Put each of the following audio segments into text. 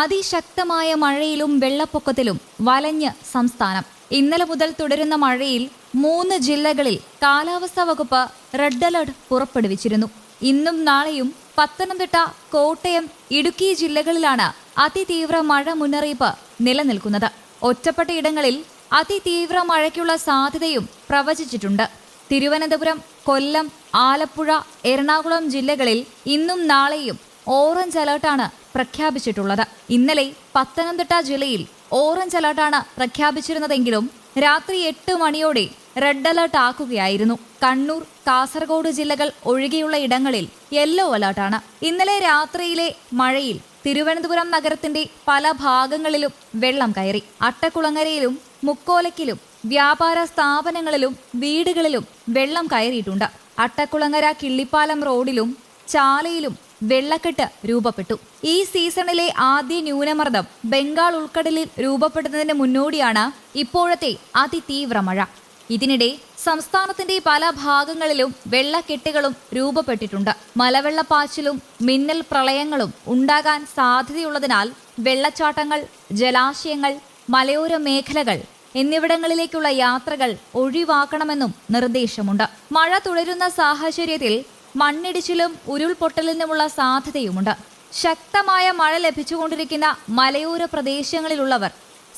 അതിശക്തമായ മഴയിലും വെള്ളപ്പൊക്കത്തിലും വലഞ്ഞ് സംസ്ഥാനം. ഇന്നലെ മുതൽ തുടരുന്ന മഴയിൽ മൂന്ന് ജില്ലകളിൽ കാലാവസ്ഥാ വകുപ്പ് റെഡ് അലർട്ട് പുറപ്പെടുവിച്ചിരുന്നു. ഇന്നും നാളെയും പത്തനംതിട്ട കോട്ടയം ഇടുക്കി ജില്ലകളിലാണ് അതിതീവ്ര മഴ മുന്നറിയിപ്പ് നിലനിൽക്കുന്നത്. ഒറ്റപ്പെട്ട ഇടങ്ങളിൽ അതിതീവ്ര മഴയ്ക്കുള്ള സാധ്യതയും പ്രവചിച്ചിട്ടുണ്ട്. തിരുവനന്തപുരം കൊല്ലം ആലപ്പുഴ എറണാകുളം ജില്ലകളിൽ ഇന്നും നാളെയും ഓറഞ്ച് അലർട്ടാണ് പ്രഖ്യാപിച്ചിട്ടുള്ളത്. ഇന്നലെ പത്തനംതിട്ട ജില്ലയിൽ ഓറഞ്ച് അലർട്ടാണ് പ്രഖ്യാപിച്ചിരുന്നതെങ്കിലും രാത്രി എട്ട് മണിയോടെ റെഡ് അലർട്ട് ആക്കുകയായിരുന്നു. കണ്ണൂർ കാസർഗോഡ് ജില്ലകൾ ഒഴികെയുള്ള ഇടങ്ങളിൽ യെല്ലോ അലർട്ടാണ്. ഇന്നലെ രാത്രിയിലെ മഴയിൽ തിരുവനന്തപുരം നഗരത്തിന്റെ പല ഭാഗങ്ങളിലും വെള്ളം കയറി. അട്ടക്കുളങ്ങരയിലും മുക്കോലക്കിലും വ്യാപാര സ്ഥാപനങ്ങളിലും വീടുകളിലും വെള്ളം കയറിയിട്ടുണ്ട്. അട്ടക്കുളങ്ങര കിള്ളിപ്പാലം റോഡിലും ചാലയിലും വെള്ളക്കെട്ട് രൂപപ്പെട്ടു. ഈ സീസണിലെ ആദ്യ ന്യൂനമർദ്ദം ബംഗാൾ ഉൾക്കടലിൽ രൂപപ്പെടുന്നതിന് മുന്നോടിയാണ് ഇപ്പോഴത്തെ അതിതീവ്ര മഴ. ഇതിനിടെ സംസ്ഥാനത്തിന്റെ പല ഭാഗങ്ങളിലും വെള്ളക്കെട്ടുകളും രൂപപ്പെട്ടിട്ടുണ്ട്. മലവെള്ളപ്പാച്ചിലും മിന്നൽ പ്രളയങ്ങളും ഉണ്ടാകാൻ സാധ്യതയുള്ളതിനാൽ വെള്ളച്ചാട്ടങ്ങൾ ജലാശയങ്ങൾ മലയോര മേഖലകൾ എന്നിവിടങ്ങളിലേക്കുള്ള യാത്രകൾ ഒഴിവാക്കണമെന്നും നിർദ്ദേശമുണ്ട്. മഴ തുടരുന്ന സാഹചര്യത്തിൽ മണ്ണിടിച്ചിലും ഉരുൾപൊട്ടലിനുമുള്ള സാധ്യതയുമുണ്ട്. ശക്തമായ മഴ ലഭിച്ചുകൊണ്ടിരിക്കുന്ന മലയോര പ്രദേശങ്ങളിലുള്ളവർ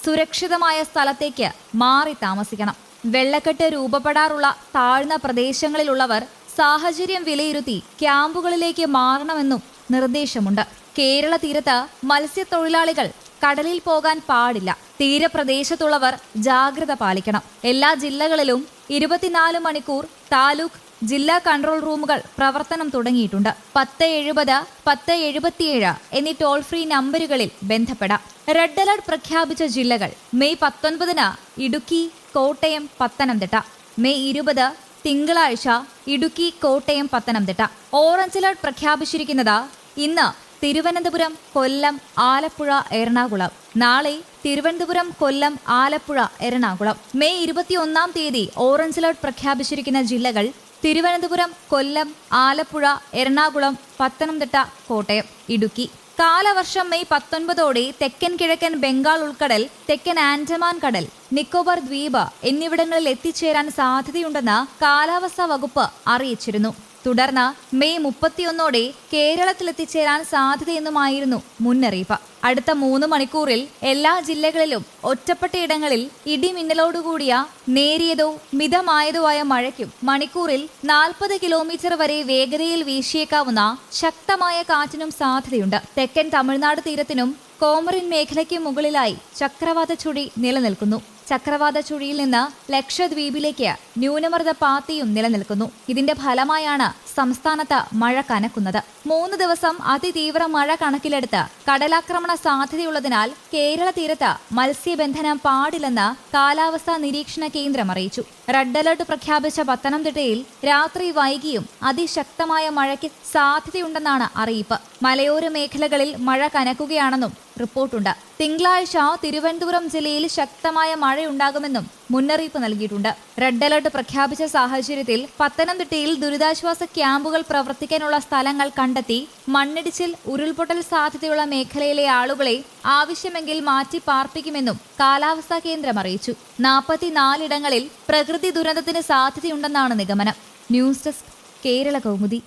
സുരക്ഷിതമായ സ്ഥലത്തേക്ക് മാറി താമസിക്കണം. വെള്ളക്കെട്ട് രൂപപ്പെടാറുള്ള താഴ്ന്ന പ്രദേശങ്ങളിലുള്ളവർ സാഹചര്യം വിലയിരുത്തി ക്യാമ്പുകളിലേക്ക് മാറണമെന്നും നിർദ്ദേശമുണ്ട്. കേരള തീരത്ത് മത്സ്യത്തൊഴിലാളികൾ കടലിൽ പോകാൻ പാടില്ല. തീരപ്രദേശത്തുള്ളവർ ജാഗ്രത പാലിക്കണം. എല്ലാ ജില്ലകളിലും ഇരുപത്തിനാല് മണിക്കൂർ താലൂക്ക് ജില്ലാ കൺട്രോൾ റൂമുകൾ പ്രവർത്തനം തുടങ്ങിയിട്ടുണ്ട്. പത്ത് എഴുപത് പത്ത് എഴുപത്തിയേഴ് എന്നീ ടോൾ ഫ്രീ നമ്പറുകളിൽ ബന്ധപ്പെടാം. റെഡ് അലർട്ട് പ്രഖ്യാപിച്ച ജില്ലകൾ മെയ് പത്തൊൻപതിന് ഇടുക്കി കോട്ടയം പത്തനംതിട്ട. മെയ് ഇരുപത് തിങ്കളാഴ്ച ഇടുക്കി കോട്ടയം പത്തനംതിട്ട. ഓറഞ്ച് അലർട്ട് പ്രഖ്യാപിച്ചിരിക്കുന്നത് ഇന്ന് തിരുവനന്തപുരം കൊല്ലം ആലപ്പുഴ എറണാകുളം. നാളെ തിരുവനന്തപുരം കൊല്ലം ആലപ്പുഴ എറണാകുളം. മെയ് ഇരുപത്തിയൊന്നാം തീയതി ഓറഞ്ച് അലർട്ട് പ്രഖ്യാപിച്ചിരിക്കുന്ന ജില്ലകൾ തിരുവനന്തപുരം കൊല്ലം ആലപ്പുഴ എറണാകുളം പത്തനംതിട്ട കോട്ടയം ഇടുക്കി. കാലവർഷം മെയ് പത്തൊൻപതോടെ തെക്കൻ കിഴക്കൻ ബംഗാൾ ഉൾക്കടൽ തെക്കൻ ആൻഡമാൻ കടൽ നിക്കോബാർ ദ്വീപ് എന്നിവിടങ്ങളിൽ എത്തിച്ചേരാൻ സാധ്യതയുണ്ടെന്ന് കാലാവസ്ഥാ വകുപ്പ് അറിയിച്ചിരുന്നു. തുടർന്ന് മെയ് മുപ്പത്തിയൊന്നോടെ കേരളത്തിലെത്തിച്ചേരാൻ സാധ്യതയെന്നുമായിരുന്നു മുന്നറിയിപ്പ്. അടുത്ത മൂന്ന് മണിക്കൂറിൽ എല്ലാ ജില്ലകളിലും ഒറ്റപ്പെട്ടയിടങ്ങളിൽ ഇടിമിന്നലോടുകൂടിയ നേരിയതോ മിതമായതോ ആയ മഴയ്ക്കും മണിക്കൂറിൽ നാൽപ്പത് കിലോമീറ്റർ വരെ വേഗതയിൽ വീശിയേക്കാവുന്ന ശക്തമായ കാറ്റിനും സാധ്യതയുണ്ട്. തെക്കൻ തമിഴ്നാട് തീരത്തിനും കോമറിൻ മേഖലയ്ക്കും മുകളിലായി ചക്രവാത ചുഴി നിലനിൽക്കുന്നു. ചക്രവാത ചുഴിയിൽ നിന്ന് ലക്ഷദ്വീപിലേക്ക് ന്യൂനമർദ്ദ പാത്തിയും നിലനിൽക്കുന്നു. ഇതിന്റെ ഫലമായാണ് സംസ്ഥാനത്ത് മഴ കനക്കുന്നത്. മൂന്ന് ദിവസം അതിതീവ്ര മഴ കണക്കിലെടുത്ത് കടലാക്രമണ സാധ്യതയുള്ളതിനാൽ കേരള തീരത്ത് മത്സ്യബന്ധനം പാടില്ലെന്ന് കാലാവസ്ഥാ നിരീക്ഷണ കേന്ദ്രം അറിയിച്ചു. റെഡ് അലർട്ട് പ്രഖ്യാപിച്ച പത്തനംതിട്ടയിൽ രാത്രി വൈകിയും അതിശക്തമായ മഴയ്ക്ക് സാധ്യതയുണ്ടെന്നാണ് അറിയിപ്പ്. മലയോര മേഖലകളിൽ മഴ കനക്കുകയാണെന്നും റിപ്പോർട്ടുണ്ട്. തിങ്കളാഴ്ച തിരുവനന്തപുരം ജില്ലയിൽ ശക്തമായ മഴയുണ്ടാകുമെന്നും മുന്നറിയിപ്പ് നൽകിയിട്ടുണ്ട്. റെഡ് അലർട്ട് പ്രഖ്യാപിച്ച സാഹചര്യത്തിൽ പത്തനംതിട്ടയിൽ ദുരിതാശ്വാസ ക്യാമ്പുകൾ പ്രവർത്തിക്കാനുള്ള സ്ഥലങ്ങൾ കണ്ടെത്തി മണ്ണിടിച്ചിൽ ഉരുൾപൊട്ടൽ സാധ്യതയുള്ള മേഖലയിലെ ആളുകളെ ആവശ്യമെങ്കിൽ മാറ്റി പാർപ്പിക്കുമെന്നും കാലാവസ്ഥാ കേന്ദ്രം അറിയിച്ചു. നാൽപ്പത്തിനാലിടങ്ങളിൽ പ്രകൃതി ദുരന്തത്തിന് സാധ്യതയുണ്ടെന്നാണ് നിഗമനം. News desk Kerala Kaumudi.